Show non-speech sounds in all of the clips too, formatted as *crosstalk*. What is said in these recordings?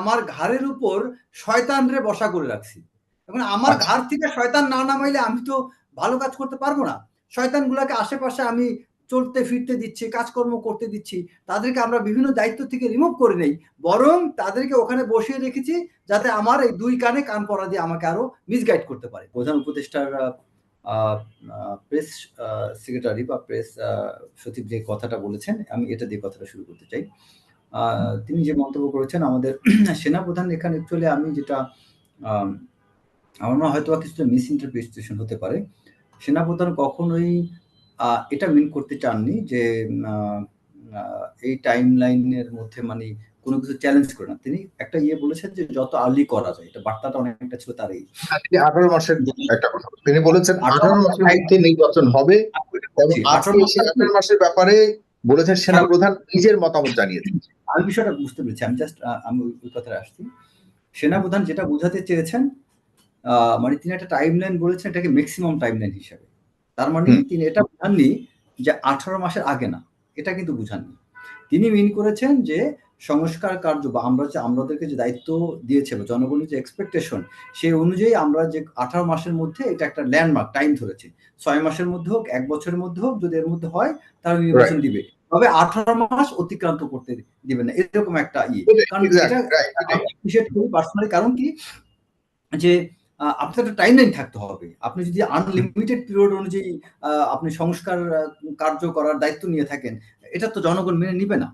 আমার ঘাড়ের উপর শয়তানরে বসা করে রাখছি। এখন আমার আচ্ছা। ঘাড় থেকে শয়তান না নামাইলে আমি তো ভালো কাজ করতে পারব না। শয়তান গুলাকে আশেপাশে আমি চলতে ফিরতে দিচ্ছি কাজকর্ম করতে দিচ্ছি তাদেরকে আমরা বিভিন্ন দায়িত্ব থেকে রিমুভ করে নেই। বরং তাদেরকে ওখানে বসিয়ে রেখেছি যাতে আমার এই দুই কানে কান পড়া দিয়ে আমাকে আরও মিসগাইড করতে পারে। প্রধান উপদেষ্টার প্রেস সেক্রেটারি বা প্রেস সচিব যে কথাটা বলেছেন আমি এটা দিয়ে কথাটা শুরু করতে চাই। তিনি যে মন্তব্য করেছেন আমাদের *clears throat* সেনাপ্রধান এখানে চলে আমি যেটা আমার মনে হয়তো কিছুটা মিস ইন্টারপ্রিটেশন হতে পারে। সেনাপ্রধান কখনোই এটা মিন করতে চাননি যে এই টাইম লাইনের মধ্যে মানে কোনো কিছু চ্যালেঞ্জ করে না। তিনি একটা ইয়ে বলেছেন যে যত আর্লি করা যায় এটা বার্তাটা অনেকটা ছিল তার এই আঠারো মাসের একটা কথা। তিনি বলেছেন আঠারো মাসের মধ্যে নির্বাচন হবে। এবং আঠারো মাসের ব্যাপারে বলেছেন সেনাপ্রধান নিজের মতামত জানিয়েছেন। আমি বিষয়টা বুঝতে পেরেছি। আমি জাস্ট আমি ওই- কথায় আসছি। সেনাপ্রধান যেটা বোঝাতে চেয়েছেন মানে তিনি একটা টাইম লাইন বলেছেন এটাকে ম্যাক্সিমাম টাইম লাইন হিসাবে। তার মানে তিনি এটা বুঝাননি যে আঠারো মাসের আগে না। এটা কিন্তু বুঝাননি। তিনি মিন করেছেন যে সংস্কার কার্য বা আমরা যে আমাদেরকে যে দায়িত্ব দিয়েছে বা জনগণের যে এক্সপেকটেশন সেই অনুযায়ী আমরা যে আঠারো মাসের মধ্যে এটা একটা ল্যান্ডমার্ক টাইম ধরেছে। ছয় মাসের মধ্যে হোক এক বছরের মধ্যে হোক যদি এর মধ্যে হয় তাহলে নির্বাচন দিবে। তবে আঠারো মাস অতিক্রান্ত করতে দিবে না। এরকম একটা ইয়ে পার্সোনালি কারণ কি? যে আপনার একটা টাইম লাইন থাকতে হবে। আপনি যদি আনলিমিটেড পিরিয়ড অনুযায়ী আপনি সংস্কার কার্য করার দায়িত্ব নিয়ে থাকেন এটা তো জনগণ মেনে নিবে না।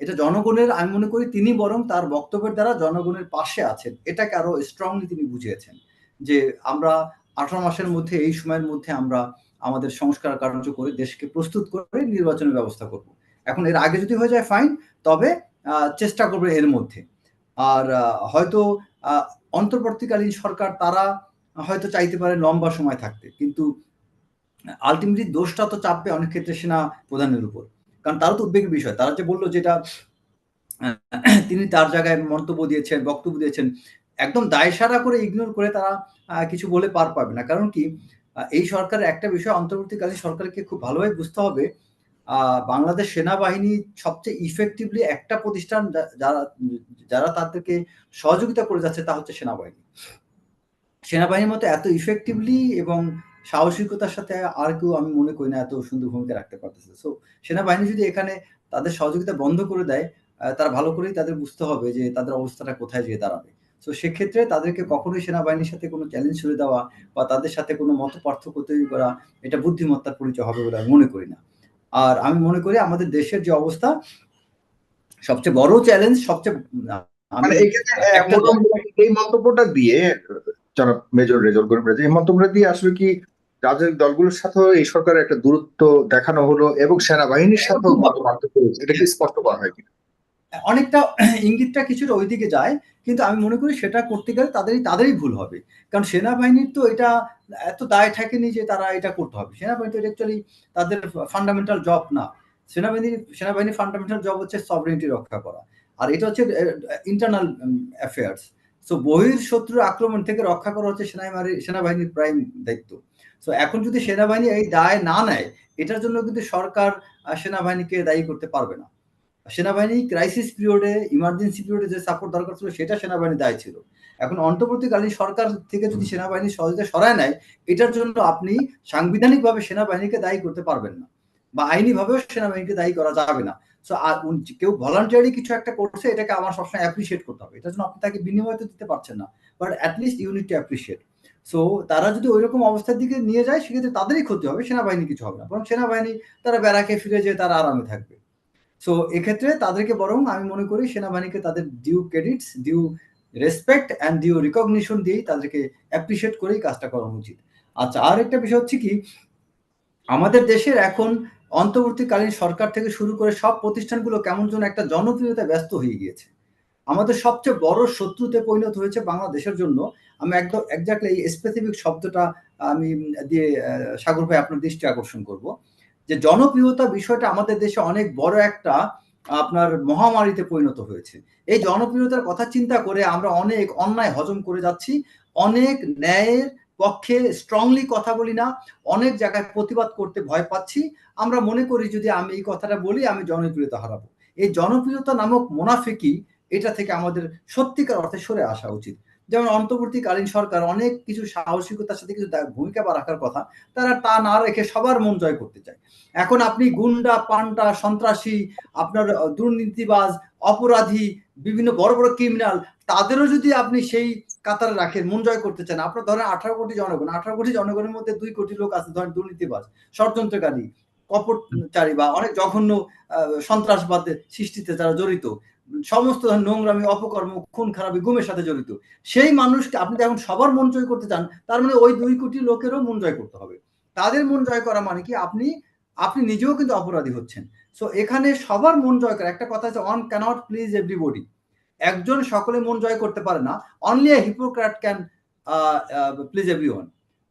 এটা জনগণের আমি মনে করি তিনি বরং তার বক্তব্যের দ্বারা জনগণের পাশে আছেন। এটাকে আরও স্ট্রংলি তিনি বুঝিয়েছেন। যে আমরা আঠারো মাসের মধ্যে এই সময়ের মধ্যে আমরা আমাদের সংস্কার কার্য করে দেশকে প্রস্তুত করে নির্বাচনের ব্যবস্থা করব। এখন এর আগে যদি হয়ে যায় ফাইন তবে চেষ্টা করবে এর মধ্যে। আর হয়তো অন্তর্বর্তীকালীন সরকার তারা হয়তো চাইতে পারে লম্বা সময় থাকতে। কিন্তু আলটিমেটলি দোষটা তো চাপবে অনেক ক্ষেত্রে সেনা প্রধানের উপর। কারণ তারা তো উদ্বেগের বিষয়। তারা যে বলল যেটা, *clears throat* তিনি তার জায়গায় মন্তব্য দিয়েছেন, বক্তব্য দিয়েছেন, একদম দায়সারা করে ইগনোর করে তারা কিছু বলে পার পাবে না। কারণ কি এই সরকারের একটা বিষয় অন্তর্বর্তীকালীন সরকারকে খুব ভালোভাবে বুঝতে হবে বাংলাদেশ সেনাবাহিনী সবচেয়ে ইফেক্টিভলি একটা প্রতিষ্ঠান যারা যারা তাদেরকে সহযোগিতা করে যাচ্ছে তা হচ্ছে সেনাবাহিনী। সেনাবাহিনীর মতো এত ইফেক্টিভলি এবং সাহসিকতার সাথে আর কেউ আমি মনে করি না এত সুন্দর ভূমিকা রাখতে পারতেছে। সো সেনাবাহিনী যদি এখানে তাদের সহযোগিতা বন্ধ করে দেয় তারা ভালো করেই তাদের বুঝতে হবে যে তাদের অবস্থাটা কোথায় গিয়ে দাঁড়াবে। তো সেক্ষেত্রে তাদেরকে কখনোই সেনাবাহিনীর সাথে কোনো চ্যালেঞ্জ ছুড়ে দেওয়া বা তাদের সাথে কোনো মত পার্থক্য তৈরি করা এটা বুদ্ধিমত্তার পরিচয় হবে বলে আমি মনে করি না। আর আমি মনে করি আমাদের দেশের যে অবস্থা সবচেয়ে বড় চ্যালেঞ্জ সবচেয়ে মানে এই মন্তব্যটা দিয়ে মেজর রেজল করিম রাজা, এই মন্তব্যটা দিয়ে আসলে কি রাজনৈতিক দলগুলোর সাথেও এই সরকারের একটা দূরত্ব দেখানো হলো এবং সেনাবাহিনীর সাথেও এটা কি স্পষ্ট করা হয় কিনা? অনেকটা *clears throat* ইঙ্গিতটা কিছুটা ওইদিকে যায়, কিন্তু আমি মনে করি সেটা করতে গেলে তাদেরই তাদেরই ভুল হবে। কারণ সেনাবাহিনীর তো এটা এত দায় থাকেনি যে তারা এটা করতে হবে। সেনাবাহিনী তো অ্যাকচুয়ালি তাদের ফান্ডামেন্টাল জব না। সেনাবাহিনীর সেনাবাহিনীর ফান্ডামেন্টাল জব হচ্ছে সভরেন্টি রক্ষা করা। আর এটা হচ্ছে ইন্টারনাল অ্যাফেয়ার্স সো বহির শত্রুর আক্রমণ থেকে রক্ষা করা হচ্ছে সেনাবাহিনী, সেনাবাহিনীর প্রাইম দায়িত্ব। সো এখন যদি সেনাবাহিনী এই দায় না নেয়, এটার জন্য কিন্তু সরকার সেনাবাহিনীকে দায়ী করতে পারবে না। সেনাবাহিনী ক্রাইসিস পিরিয়ডে ইমার্জেন্সি পিরিয়ডে যে সাপোর্ট দরকার ছিল, সেটা সেনাবাহিনী দায় ছিল। এখন অন্তর্বর্তীকালীন সরকার থেকে যদি সেনাবাহিনী সহজে সরায় নেয়, এটার জন্য আপনি সাংবিধানিকভাবে সেনাবাহিনীকে দায়ী করতে পারবেন না বা আইনিভাবেও সেনাবাহিনীকে দায়ী করা যাবে না। সো আর কেউ ভলান্টিয়ারি কিছু একটা করছে, এটাকে আমার সবসময় অ্যাপ্রিসিয়েট করতে হবে। এটার জন্য আপনি তাকে বিনিময় তো দিতে পারছেন না but at least you need to appreciate so তারা যদি ওইরকম অবস্থার দিকে নিয়ে যায়, সেক্ষেত্রে তাদেরই ক্ষতি হবে সেনাবাহিনী কিছু হবে না। বরং সেনাবাহিনী তারা ব্যারাকে ফিরে যেয়ে তারা আরামে থাকবে। সো এক্ষেত্রে তাদেরকে বরং আমি মনে করি সেনাবাহিনীকে তাদের due credits due respect and due recognition দিয়েই তাদেরকে অ্যাপ্রিসিয়েট করেই কাজটা করা উচিত। আচ্ছা আর একটা বিষয় হচ্ছে কি, আমাদের দেশের এখন অন্তর্বর্তীকালীন সরকার থেকে শুরু করে সব প্রতিষ্ঠানগুলো কেমন যেন একটা জনপ্রিয়তা ব্যস্ত হয়ে গিয়েছে। আমাদের সবচেয়ে বড় শত্রুতে পরিণত হয়েছে বাংলাদেশের জন্য। আমি একদম একজাক্টলি এই স্পেসিফিক শব্দটা আমি দিয়ে সাগর ভাই আপনার দৃষ্টি আকর্ষণ করব। যে জনপ্রিয়তা বিষয়টা আমাদের দেশে অনেক বড় একটা, আপনার মহামারীতে পরিণত হয়েছে। এই জনপ্রিয়তার কথা চিন্তা করে আমরা অনেক অন্যায় হজম করে যাচ্ছি। অনেক ন্যায়ের পক্ষে স্ট্রংলি কথা বলি না, অনেক জায়গায় প্রতিবাদ করতে ভয় পাচ্ছি। আমরা মনে করি যদি আমি এই কথাটা বলি, আমি জনপ্রিয়তা হারাবো। এই জনপ্রিয়তা নামক মোনাফিকি এটা থেকে আমাদের সত্যিকার অর্থে সরে আসা উচিত। যেমন অন্তর্বর্তীকালীন সরকার অনেক কিছু সাহসিকতার সাথে কিছু ভূমিকা বা রাখার কথা, তারা তা না রেখে সবার মন জয় করতে চায়। এখন আপনি গুন্ডা, পান্ডা, সন্ত্রাসী, আপনার দুর্নীতিবাজ, অপরাধী, বিভিন্ন বড় বড় ক্রিমিনাল তাদেরও যদি আপনি সেই কাতারে রাখেন, মন জয় করতে চান, আপনার ধরেন আঠারো কোটি জনগণ, আঠারো কোটি জনগণের মধ্যে দুই কোটি লোক আছে, ধরেন দুর্নীতিবাজ, ষড়যন্ত্রকারী, কপটচারী বা অনেক জঘন্য সন্ত্রাসবাদের সৃষ্টিতে যারা জড়িত সমস্ত নোংরামি, অপকর্ম খুন খারাপি গুমের সাথে জড়িত। সেই মানুষকে আপনি যখন সবার মন জয় করতে চান, তার মানে ওই দুই কোটি লোকেরও মন জয় করতে হবে। তাদের মন জয় করা মানে কি আপনি আপনি নিজেও কিন্তু অপরাধী হচ্ছেন। সো এখানে সবার মন জয় করা, একটা কথা আছে অন ক্যানট প্লিজ এভরিবডি একজন সকলে মন জয় করতে পারে না only a hypocrite can please every one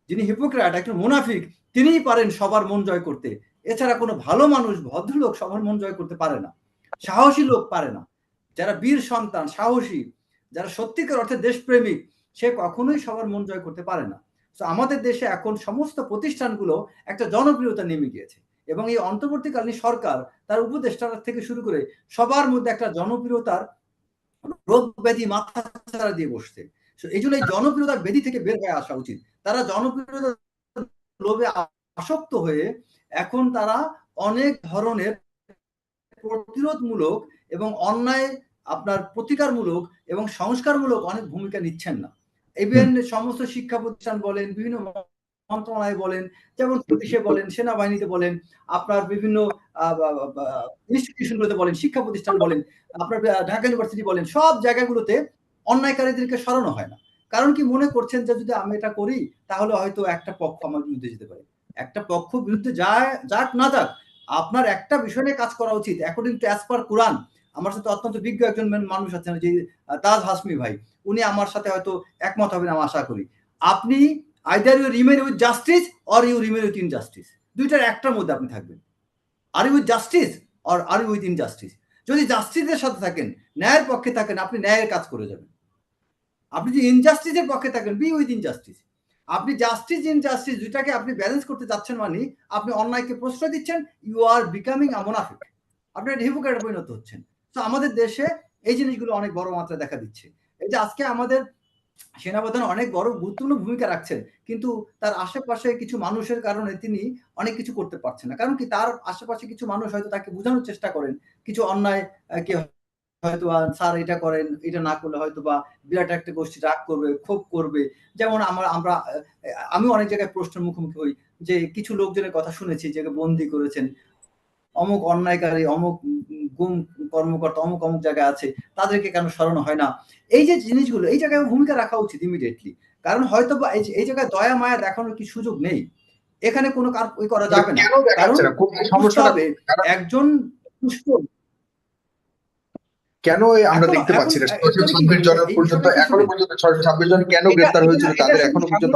যিনি হিপোক্র্যাট একজন মুনাফিক, তিনিই পারেন সবার মন জয় করতে। এছাড়া কোনো ভালো মানুষ, ভদ্রলোক সবার মন জয় করতে পারে না। সাহসী লোক পারে না। যারা বীর সন্তান, সাহসী, যারা সত্যিকার অর্থে দেশপ্রেমিক, সে কখনোই সবার মন জয় করতে পারে না। তো আমাদের দেশে এখন সমস্ত প্রতিষ্ঠানগুলো একটা জনপ্রিয়তা নেমে গিয়েছে এবং এই অন্তর্বর্তীকালীন সরকার, তার উপদেষ্টা থেকে শুরু করে সবার মধ্যে একটা জনপ্রিয়তার রোগ ব্যাধি মাথা ছাড়া দিয়ে বসছে। এই জন্য এই জনপ্রিয়তার ব্যাধি থেকে বের হয়ে আসা উচিত। তারা জনপ্রিয়তার লোভে আসক্ত হয়ে এখন তারা অনেক ধরনের প্রতিরোধমূলক এবং অন্যায় আপনার প্রতিকারমূলক এবং সংস্কারমূলক অনেক ভূমিকা নিচ্ছেন না। ইভেন সমস্ত শিক্ষা প্রতিষ্ঠান বলেন বিভিন্ন মন্ত্রণালয় বলেন যেমন পুলিশে বলেন সেনাবাহিনীতে বলেন আপনার বিভিন্ন ইনস্টিটিউশনগুলোতে বলেন শিক্ষা প্রতিষ্ঠান বলেন আপনার ঢাকা ইউনিভার্সিটি বলেন সব জায়গাগুলোতে অন্যায়কারীদেরকে সরানো হয় না। কারণ কি মনে করছেন যে যদি আমি এটা করি তাহলে হয়তো একটা পক্ষ আমার বিরুদ্ধে যেতে পারে। একটা পক্ষ বিরুদ্ধে যায় যাক না যাক আপনার একটা বিষয় নিয়ে কাজ করা উচিত। According to as per Quran আমার সাথে অত্যন্ত বিজ্ঞ একজন মান- মানুষ আছেন, যে তাজ হাসমি ভাই। উনি আমার সাথে হয়তো একমত হবেন আমি আশা করি। আপনি either you remain with justice or you remain with injustice দুইটার একটার মধ্যে আপনি থাকবেন। Are you with justice or are you with injustice যদি জাস্টিসের সাথে থাকেন, ন্যায়ের পক্ষে থাকেন, আপনি ন্যায়ের কাজ করে যাবেন। আপনি যদি ইনজাস্টিসের পক্ষে থাকেন বি উইথ ইনজাস্টিস আপনি জাস্টিস ইনজাস্টিস দুইটাকে আপনি ব্যালেন্স করতে যাচ্ছেন মানে আপনি অন্যায়কে প্রশ্রয় দিচ্ছেন ইউ আর বিকামিং আমনাফিক আপনি একটা হিপোক্রেটে পরিণত হচ্ছেন। তো আমাদের দেশে এই জিনিসগুলো অনেক বড় মাত্রায় দেখা দিচ্ছে। এই যে আজকে আমাদের সেনাপ্রধান অনেক বড় গুরুত্বপূর্ণ ভূমিকা রাখছেন, কিন্তু তার আশেপাশে কিছু মানুষের কারণে তিনি অনেক কিছু করতে পারছেন না। কারণ কি, তার আশেপাশে কিছু মানুষ হয়তো তাকে বোঝানোর চেষ্টা করেন, কিছু অন্যায় কে হয়তো স্যার, এটা করেন, এটা না করলে হয়তো বা বিরাট একটা গোষ্ঠী রাগ করবে, ক্ষোভ করবে। যেমন আমরা আমরা আমি অনেক জায়গায় প্রশ্নের মুখোমুখি হই যে কিছু লোকজনের কথা শুনেছি, যে বন্দি করেছেন। অমুক অন্যায়কারী অমুক গুম কর্মকর্তা অমুক অমুক জায়গায় আছে তাদেরকে কেন সরানো হয় না? এই যে জিনিসগুলো এই জায়গায় ভূমিকা রাখা উচিত ইমিডিয়েটলি কারণ হয়তো বা এই জায়গায় দয়া মায়া দেখানোর কি সুযোগ নেই? এখানে কোনো কার ওই করা যাবে না। বুঝতে সমস্যাটা হবে একজন সুস্থ কেন আমরা দেখতে পাচ্ছি না? ছয়শো ছাব্বিশ জনের পর্যন্ত এখনও পর্যন্ত ছয়শো ছাব্বিশ জন কেন গ্রেপ্তার হয়েছিল? তাদের এখনও পর্যন্ত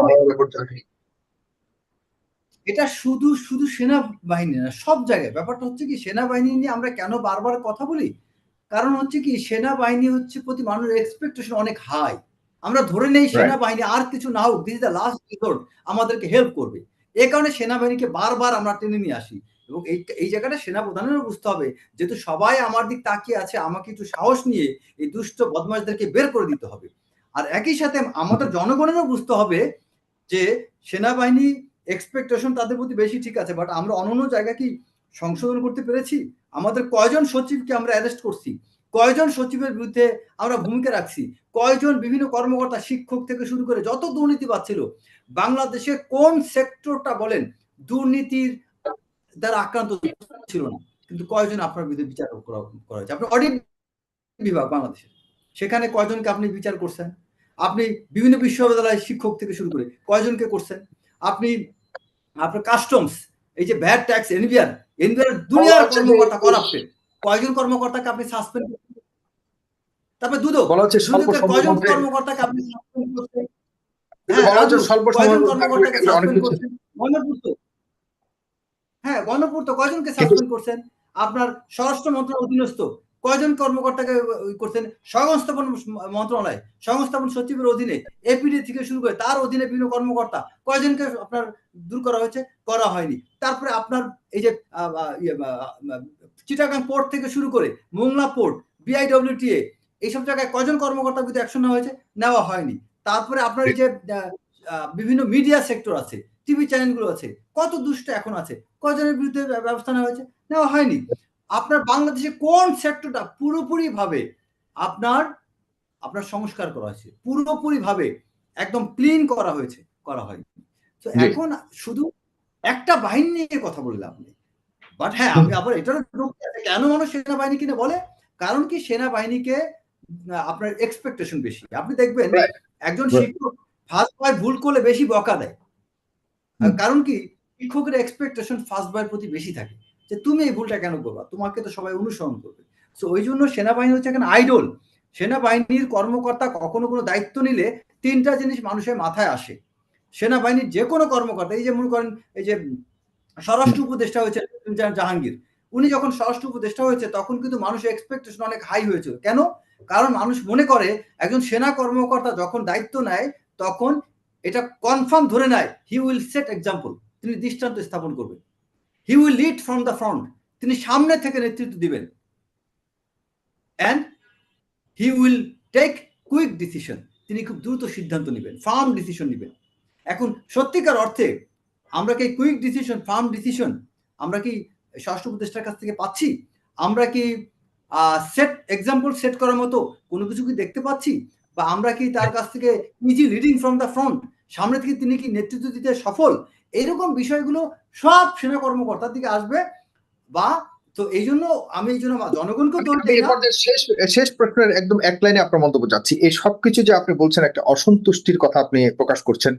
এটা শুধু শুধু সেনাবাহিনী না সব জায়গায়। ব্যাপারটা হচ্ছে কি সেনাবাহিনী নিয়ে আমরা কেন বারবার কথা বলি? কারণ হচ্ছে কি সেনাবাহিনী হচ্ছে প্রতি মানুষের এক্সপেকটেশন অনেক হাই আমরা ধরে নেই সেনাবাহিনী আর কিছু না হোক দিস দ্য লাস্ট রিসোর্ট আমাদেরকে হেল্প করবে। এ কারণে সেনাবাহিনীকে বারবার আমরা টেনে নিয়ে আসি। এবং এই এই জায়গাটা সেনাপ্রধানেরও বুঝতে হবে যেহেতু সবাই আমার দিক তাকিয়ে আছে আমাকে একটু সাহস নিয়ে এই দুষ্ট বদমাশদেরকে বের করে দিতে হবে। আর একই সাথে আমাদের জনগণেরও বুঝতে হবে যে সেনাবাহিনী এক্সপেকটেশন তাদের প্রতি বেশি ঠিক আছে বাট আমরা অন্য জায়গায় কি সংশোধন করতে পেরেছি? আমাদের কয়জন সচিবকে আমরা অ্যারেস্ট করছি? কয়জন সচিবের বিরুদ্ধে আমরা ভূমিকা রাখছি? কয়জন বিভিন্ন কর্মকর্তা, শিক্ষক থেকে শুরু করে যত দুর্নীতিবাদ ছিল, বাংলাদেশে কোন সেক্টরটা বলেন, দুর্নীতির দ্বারা আক্রান্ত ছিল না। কিন্তু কয়জন আপনার বিরুদ্ধে বিচার করা করা হয়েছে? আপনি অডিট বিভাগ বাংলাদেশের। সেখানে কয়জনকে আপনি বিচার করছেন? আপনি বিভিন্ন বিশ্ববিদ্যালয়ের শিক্ষক থেকে শুরু করে কয়জনকে করছেন? আপনি আপনার কাস্টমস এই যে ভ্যাট ট্যাক্স এনবিআর এনবিআর দুনিয়ার কর্মকর্তা করাপ্টেড কয়জন কর্মকর্তাকে আপনি সাসপেন্ড তারপরে দুদক বলা হচ্ছে কয়জন কর্মকর্তাকে আপনি সাসপেন্ড করছেন? হ্যাঁ, সাসপেন্ড করছেন? হ্যাঁ গণপূর্ত কয়জনকে সাসপেন্ড করছেন? আপনার স্বরাষ্ট্র মন্ত্রণালয় অধীনস্থ। কয়জন কর্মকর্তাকে করছেন? সংস্থাপন মন্ত্রণালয় সংস্থাপন সচিবের অধীনে এপিডি থেকে শুরু করে তার অধীনে বিভিন্ন কর্মকর্তা কয়জনকে আপনার দূর করা হয়েছে? করা হয়নি। তারপরে আপনার এই যে ইয়ে, চিটাগাং পোর্ট থেকে শুরু করে মোংলা পোর্ট বিআইডব্লিউটিএ এইসব জায়গায় কজন কর্মকর্তা কিন্তু অ্যাকশন নেওয়া হয়েছে? নেওয়া হয়নি। তারপরে আপনার এই যে বিভিন্ন মিডিয়া সেক্টর আছে টিভি চ্যানেলগুলো আছে কত দুষ্ট এখন আছে? কজনের বিরুদ্ধে ব্যবস্থা নেওয়া হয়েছে? নেওয়া হয়নি। আপনার বাংলাদেশে কোন সেক্টরটা পুরোপুরি ভাবে আপনার আপনার সংস্কার করা হয়েছে? পুরোপুরি ভাবে একদম ক্লিন করা হয়েছে করা হয়নি। তো এখন শুধু একটা বাহিনী নিয়ে কথা বললাম আপনি। বাট হ্যাঁ আমি আবার এটারও দিই, কেন মানুষ সেনাবাহিনী কিনে বলে? কারণ কি সেনাবাহিনীকে আপনার এক্সপেকটেশন বেশি। আপনি দেখবেন একজন শিক্ষক ফার্স্ট বয় ভুল করলে বেশি বকা দেয়। কারণ কি? শিক্ষকের এক্সপেকটেশন ফার্স্ট বয়ের প্রতি বেশি থাকে। যে তুমি এই ভুলটা কেন করবা? তোমাকে তো সবাই অনুসরণ করবে। সো ওই জন্য সেনাবাহিনী হচ্ছে এখন আইডল সেনাবাহিনীর কর্মকর্তা কখনো কোনো দায়িত্ব নিলে তিনটা জিনিস মানুষের মাথায় আসে। সেনাবাহিনীর যে কোনো কর্মকর্তা, এই যে মনে করেন, এই যে স্বরাষ্ট্র উপদেষ্টা হয়েছে জাহাঙ্গীর, উনি যখন স্বরাষ্ট্র উপদেষ্টা হয়েছে, তখন কিন্তু মানুষের এক্সপেকটেশন অনেক হাই হয়েছিল কেন? কারণ মানুষ মনে করে একজন সেনা কর্মকর্তা যখন দায়িত্ব নেয়, তখন এটা কনফার্ম ধরে নেয়। হি উইল সেট এক্সাম্পল তিনি দৃষ্টান্ত স্থাপন করবেন। He will lead from the front তিনি সামনে থেকে নেতৃত্ব দিবেন। And he will take quick decision তিনি খুব দ্রুত সিদ্ধান্ত নেবেন ফার্ম ডিসিশন নেবেন। এখন সত্যিকার অর্থে আমরা কি কুইক ডিসিশন ফার্ম ডিসিশন আমরা কি স্বরাষ্ট্র উপদেষ্টার কাছ থেকে পাচ্ছি? আমরা কি সেট এক্সাম্পল সেট করার মতো কোনো কিছু কি দেখতে পাচ্ছি? বা আমরা কি তার কাছ থেকে is he leading from the front সামনে থেকে তিনি কি নেতৃত্ব দিতে সফল? এরকম বিষয়গুলো সব সেনা কর্মকর্তার দিকে আসবে বা তো এই জন্য আমি এই জন্য জনগণকে শেষ শেষ প্রশ্নের একদম এক লাইনে আপনার মন্তব্য চাচ্ছি। এই সবকিছু যে আপনি বলছেন একটা অসন্তুষ্টির কথা আপনি প্রকাশ করছেন,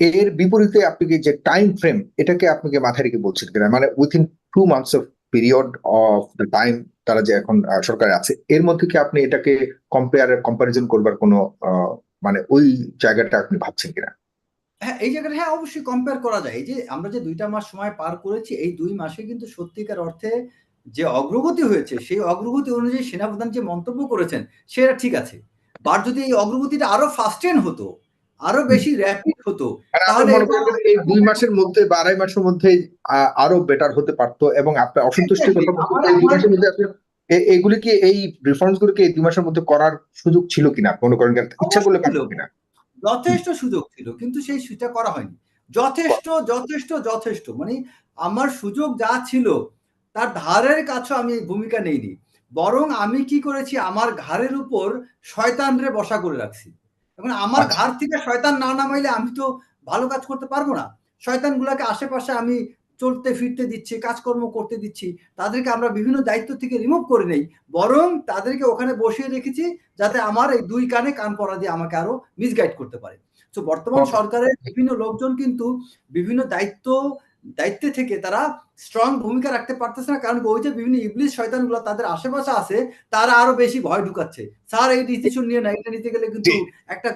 এর বিপরীতে আপনি যে টাইম ফ্রেম এটাকে আপনি কি মাথায় রেখে বলছেন কিনা? মানে within two months of period of the time তারা যে এখন সরকারে আছে, এর মধ্যে কি আপনি এটাকে কম্পেয়ার কম্পারিজন করবার কোনো মানে ওই জায়গাটা আপনি ভাবছেন কিনা? হ্যাঁ এই জায়গাটা হ্যাঁ অবশ্যই কম্পেয়ার করা যায়। এই যে আমরা যে দুইটা মাস সময় পার করেছি এই দুই মাসে কিন্তু সত্যিকার অর্থে যে অগ্রগতি হয়েছে সেই অগ্রগতি অনুযায়ী সেনাপ্রধান যে মন্তব্য করেছেন সেটা ঠিক আছে। বাট যদি এই অগ্রগতিটা আরও ফাস্টেন হতো আরও বেশি র্যাপিড হতো তাহলে এই দুই মাসের মধ্যে বা আড়াই মাসের মধ্যে আরও বেটার হতে পারতো এবং আপনার মধ্যে আপনি এ- এগুলি কি এই রিফর্মস গুলোকে এই দুই মাসের মধ্যে করার সুযোগ ছিল কিনা? মনে করেন ইচ্ছা করলে। পারতো কিনা? যথেষ্ট সুযোগ ছিল কিন্তু সেই সেটা করা হয়নি। যথেষ্ট যথেষ্ট যথেষ্ট মানে আমার সুযোগ যা ছিল তার ধারের কাছে আমি ভূমিকা নেইনি। বরং আমি কি করেছি আমার ঘাড়ের উপর শয়তানরে বসা করে রাখছি। এখন আমার আচ্ছা। ঘাড় থেকে শয়তান না নামাইলে আমি তো ভালো কাজ করতে পারব না। শয়তান গুলাকে আশেপাশে আমি চলতে ফিরতে দিচ্ছি কাজকর্ম করতে দিচ্ছি তাদেরকে আমরা বিভিন্ন দায়িত্ব থেকে রিমুভ করে নেই। বরং তাদেরকে ওখানে বসিয়ে রেখেছি যাতে আমার এই দুই কানে কান পড়া দিয়ে আমাকে আরও মিসগাইড করতে পারে। তো বর্তমান সরকারের বিভিন্ন লোকজন কিন্তু বিভিন্ন দায়িত্ব দায়িত্বে থেকে তারা স্ট্রং ভূমিকা রাখতে পারতেছে না। কারণ ওই যে বিভিন্ন ইবলিশ শয়তানগুলো তাদের আশেপাশে আছে তারা আরও বেশি ভয় ঢুকাচ্ছে। স্যার এই ডিসিশন নিয়ে না এটা নিতে গেলে কিন্তু। একটা